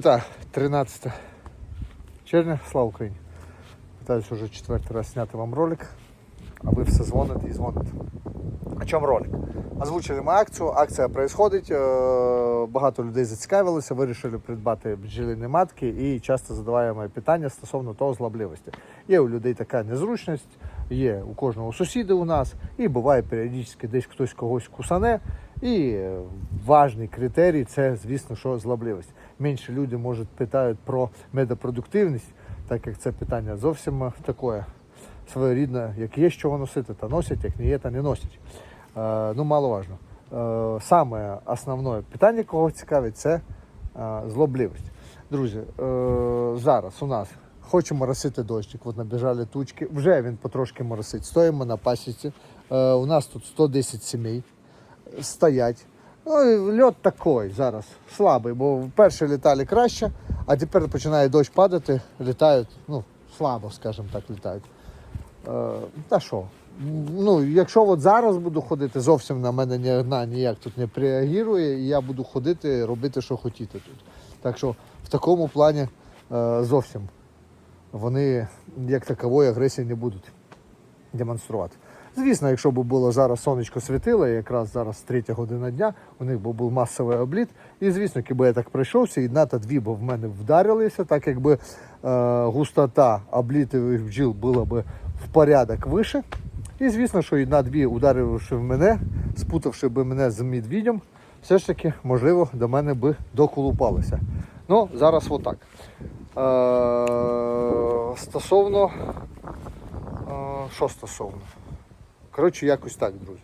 Друзі, 13 червня, слава Україні! Питаюсь уже четвертий раз зняти вам ролик, а ви все дзвоните і дзвоните. О чому ролик? Озвучили ми акцію, акція происходить, е, багато людей зацікавилося, вирішили придбати бджолині матки і часто задаваємо питання стосовно того злобливості. Є у людей така незручність, є у кожного сусіда у нас, і буває періодично десь хтось когось кусане. І е, важний критерій це, звісно, що злобливість. Менше люди можуть питають про медопродуктивність, так як це питання зовсім е, таке своєрідне, як є що носити, та носять, як не є, та не носять. Е, ну, маловажно. Е, саме основне питання, кого цікавить, це е, злобливість. Друзі, е, зараз у нас хоче моросити дощик, от набіжали тучки, вже він потрошки моросить. Стоїмо на пасіці. Е, у нас тут 110 сімей стоять. Ну, льот такий зараз слабий, бо вперше літали краще, а тепер починає дощ падати, літають, ну, слабо, скажімо так, літають. Е, та що? Ну, якщо от зараз буду ходити, зовсім на мене ні одна ніяк тут не реагує, і я буду ходити, робити, що хотіти тут. Так що в такому плані е, зовсім вони як такової агресії не будуть демонструвати. Звісно, якщо б було зараз сонечко світило, якраз зараз третя година дня, у них би був масовий обліт. І звісно, якби я так пройшовся, і одна та дві б в мене вдарилися, так якби е, густота облітових бджіл була б в порядок вище. І звісно, що одна-дві, ударивши в мене, спутавши би мене з медвідем, все ж таки, можливо, до мене би доколупалися. Ну, зараз отак. Е, стосовно. Е, що стосовно? Коротше, якось так, друзі.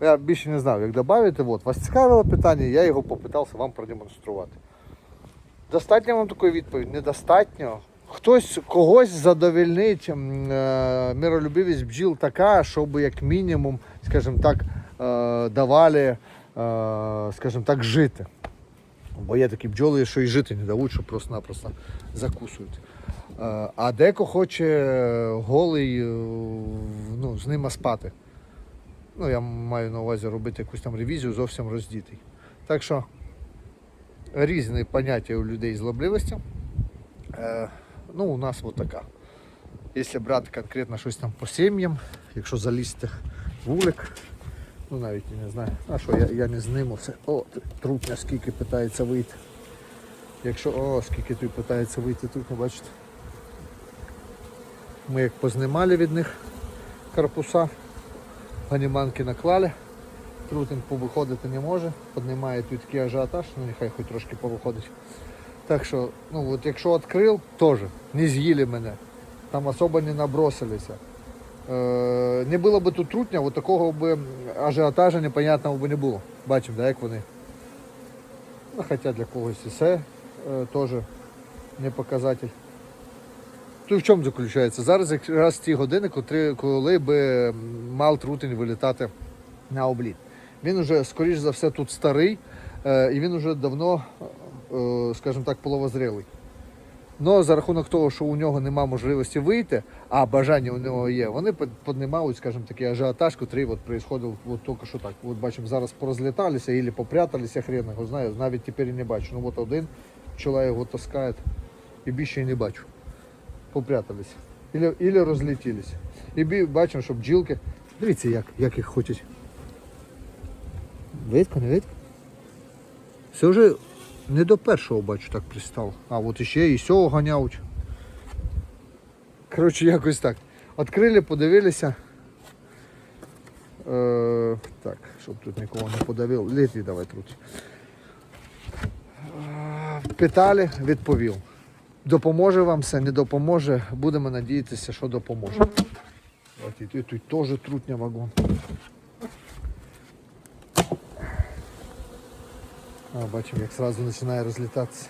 Я більше не знав, як додати. От, вас цікавило питання, я його попитався вам продемонструвати. Достатньо вам такої відповіді? Недостатньо. Хтось когось задовільнить е, миролюбивість бджіл така, щоб як мінімум, скажімо так, е, давали, е, скажімо так, жити. Бо є такі бджоли, що і жити не дають, що просто-напросто закусують. Е, А деко хоче голий е, ну, з ними спати. Ну, я маю на увазі робити якусь там ревізію, зовсім роздітий. Так що різні поняття у людей злобливості. Е, ну, у нас от така. Якщо брати конкретно щось там по сім'ям, якщо залізти в вулик, ну навіть не знаю, а що я, я не зниму все. О, трутня скільки питається вийти. Якщо, о, скільки тут питається вийти, тут не бачите. Ми як познімали від них корпуса, ганіманки наклали. Трутень повиходити не може, піднімає тут такий ажіотаж, ну нехай хоч трошки повиходить. Так що, ну от якщо відкрив, теж не з'їли мене, там особо не набросилися. Е, не було б тут трутня, от такого б ажіотажа непонятного б не було. Бачимо, да, як вони. Ну, хоча для когось і це е, теж не показатель. Тут в чому заключається? Зараз якраз ті години, котрі, коли би мав трутень вилітати на обліт. Він уже, скоріш за все, тут старий, е, і він вже давно, е, скажімо так, половозрілий. Но за рахунок того, що у нього немає можливості вийти, а бажання у нього є, вони піднімають, скажімо такий ажіотаж, який от происходив от тільки що так. От бачимо, зараз порозліталися або попряталися, хрен його знає, навіть тепер і не бачу. Ну от один пчела його таскає і більше і не бачу. Попрятались. Ілі, ілі розлетілися. І бачимо, що бджілки. Дивіться, як, як їх хочуть. Видко, не видко? Це вже не до першого бачу так пристав. А от іще і сього ганяють. Коротше, якось так. Открили, подивилися. Е, так, щоб тут нікого не подавив. Літі давай тут. Е, Питали, відповів. Допоможе вам все, не допоможе. Будемо надіятися, що допоможе. І тут, теж трутня вагон. А, бачимо, як одразу починає розлітатися.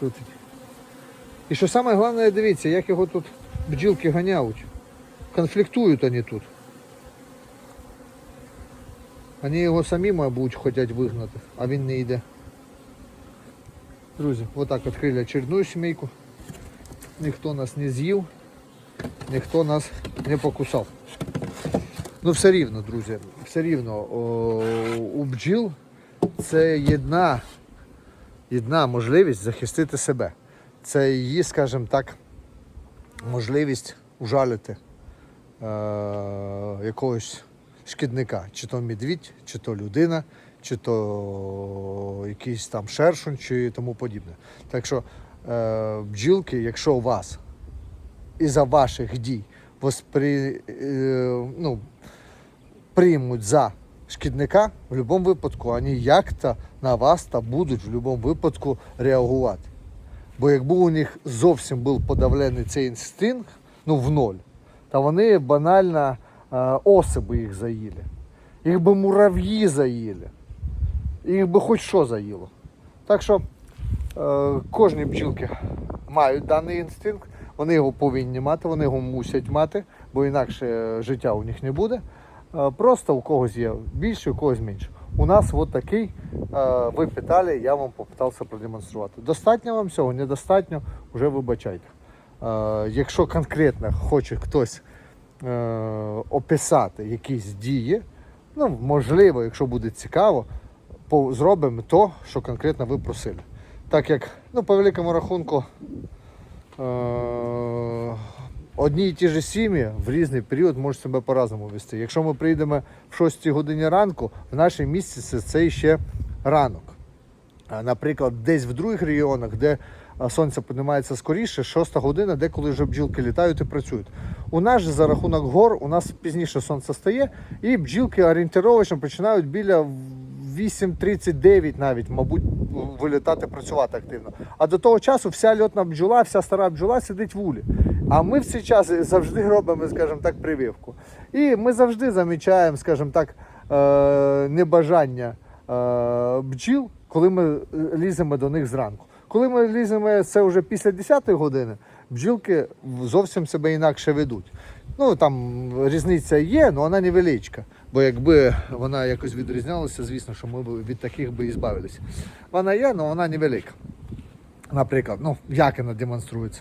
Тут. І що саме головне, дивіться, як його тут бджілки ганяють. Конфліктують вони тут. Вони його самі, мабуть, хочуть вигнати, а він не йде. Друзі, отак відкрили очередную сімейку. Ніхто нас не з'їв, ніхто нас не покусав. Ну все рівно, друзі, все рівно у бджіл це єдна єдина можливість захистити себе. Це її, скажімо так, можливість ужалити е- якогось шкідника, чи то медвідь, чи то людина, чи то якийсь там шершун, чи тому подібне. Так що е- бджілки, якщо у вас із-за ваших дій воспри... е- ну, приймуть за шкідника, в будь-якому випадку вони як-то на вас та будуть в будь-якому випадку реагувати. Бо якби у них зовсім був подавлений цей інстинкт, ну в ноль, то вони банально е, оси їх заїли. Їх би мурав'ї заїли. Їх би хоч що заїло. Так що е, кожні бджілки мають даний інстинкт, вони його повинні мати, вони його мусять мати, бо інакше життя у них не буде. Е, Просто у когось є більше, у когось менше. У нас от такий, е, ви питали, я вам попитався продемонструвати. Достатньо вам цього, недостатньо, вже вибачайте. Е, Якщо конкретно хоче хтось описати якісь дії, ну, можливо, якщо буде цікаво, зробимо то, що конкретно ви просили. Так як, ну, по великому рахунку, е, одні і ті ж сім'ї в різний період можуть себе по-разному вести. Якщо ми прийдемо в 6 годині ранку, в нашій місті це, це ще ранок. Наприклад, десь в других регіонах, де сонце піднімається скоріше, 6 година, деколи вже бджілки літають і працюють. У нас же за рахунок гор, у нас пізніше сонце стає, і бджілки орієнтировочно починають біля 8.39 навіть, мабуть, вилітати, працювати активно. А до того часу вся льотна бджола, вся стара бджола сидить в улі. А ми в цей час завжди робимо, скажімо так, прививку. І ми завжди замічаємо, скажімо так, е, небажання е, бджіл, коли ми ліземо до них зранку. Коли ми ліземо це вже після 10-ї години, бджілки зовсім себе інакше ведуть. Ну там різниця є, але вона невеличка. Бо якби вона якось відрізнялася, звісно, що ми б від таких би і збавилися. Вона є, але вона невелика. Наприклад, ну як вона демонструється.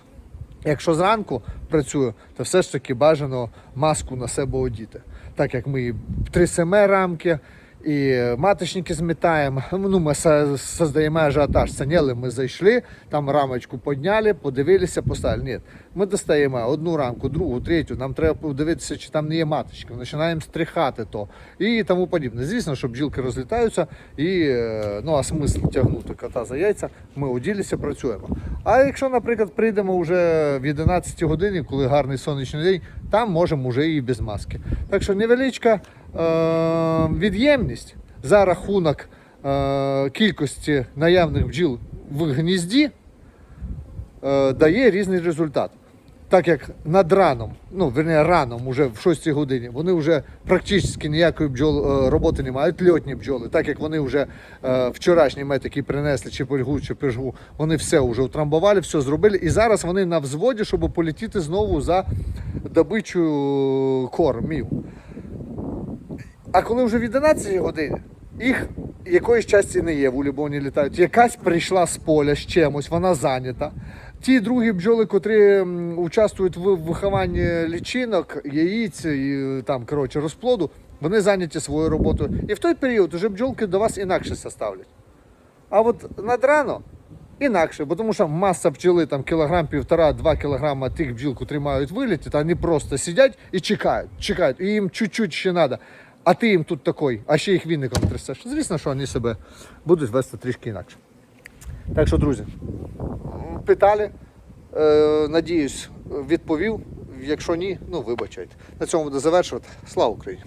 Якщо зранку працюю, то все ж таки бажано маску на себе одіти. Так як ми 3 семе рамки, і маточники змітаємо. Ну, ми со- создаємо ажіотаж. Це ми зайшли, там рамочку підняли, подивилися, поставили. Ні, ми достаємо одну рамку, другу, третю. Нам треба подивитися, чи там не є маточки. Починаємо стрихати то і тому подібне. Звісно, що бджілки розлітаються, і е, ну а смисл тягнути кота за яйця. Ми оділися, працюємо. А якщо, наприклад, прийдемо вже в 11 годині, коли гарний сонячний день, там можемо вже і без маски. Так що невеличка від'ємність за рахунок е, кількості наявних бджіл в гнізді е, дає різний результат. Так як над раном, ну верні раном, уже в 6 годині, вони вже практично ніякої бджол е, роботи не мають, льотні бджоли, так як вони вже е, вчорашній мед, принесли, чи польгу, чи пижгу, вони все вже утрамбували, все зробили. І зараз вони на взводі, щоб полетіти знову за добичу кормів. А коли вже в 11 годині, їх якоїсь часті не є в улі, бо вони літають. Якась прийшла з поля з чимось, вона зайнята. Ті другі бджоли, котрі участвують в вихованні лічинок, яїць і там коротше розплоду, вони зайняті своєю роботою. І в той період вже бджолки до вас інакше составлять. А от над рано інакше, бо тому що маса пчели там кілограм, півтора-два кілограма тих бджіл, котрі мають виліти, вони просто сидять і чекають, чекають, і їм чуть-чуть ще треба. А ти їм тут такий, а ще їх вінником трясеш. Звісно, що вони себе будуть вести трішки інакше. Так що, друзі, питали, е, надіюсь, відповів. Якщо ні, ну вибачайте. На цьому буду завершувати. Слава Україні!